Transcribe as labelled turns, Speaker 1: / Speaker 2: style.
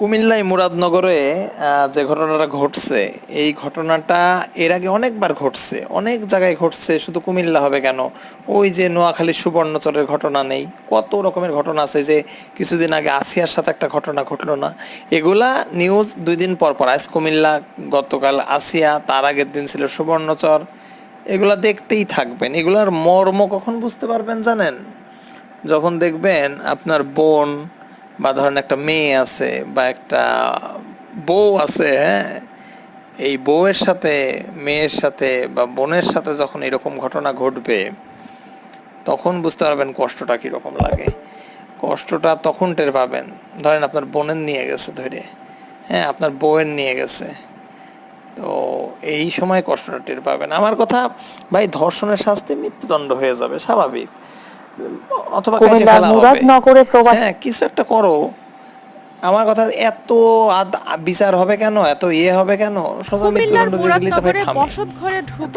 Speaker 1: কুমিল্লায় মুরাদনগরে যে ঘটনাটা ঘটছে, এই ঘটনাটা এর আগে অনেকবার ঘটছে, অনেক জায়গায় ঘটছে, শুধু কুমিল্লা হবে কেন? ওই যে নোয়াখালী সুবর্ণচরের ঘটনা নেই, কত রকমের ঘটনা আছে যে কিছুদিন আগে আসিয়ার সাথে একটা ঘটনা ঘটলো না। এগুলা নিউজ দুই দিন পর পর, আজ কুমিল্লা, গতকাল আসিয়া, তার আগের দিন ছিল সুবর্ণচর এগুলা দেখতেই থাকবেন। এগুলার মর্ম কখন বুঝতে পারবেন জানেন? যখন দেখবেন আপনার বোন বা ধরেন একটা মেয়ে আছে বা একটা বউ আছে হ্যাঁ? এই বউয়ের সাথে, মেয়ের সাথে বা বোনের সাথে যখন এরকম ঘটনা ঘটবে, তখন বুঝতে পারবেন কষ্টটা কীরকম লাগে। কষ্টটা তখন টের পাবেন। ধরেন আপনার বোনের নিয়ে গেছে ধরে হ্যাঁ? আপনার বউয়ের নিয়ে গেছে। তো এই সময় কষ্টটা টের পাবেন। আমার কথা, ভাই, ধর্ষণের শাস্তি মৃত্যুদণ্ড হয়ে যাবে, স্বাভাবিক। অথবা
Speaker 2: কুমিল্লার মুরাদনগরে প্রবাসী
Speaker 1: হ্যাঁ কিছু একটা করো। আমার কথা এত বিচার হবে কেন? এত ইয়ে হবে কেন? সোজা মৃত্যুদণ্ড দিলে দিলেই তো ভাই থামে।
Speaker 3: বসত ঘরে ঢুকে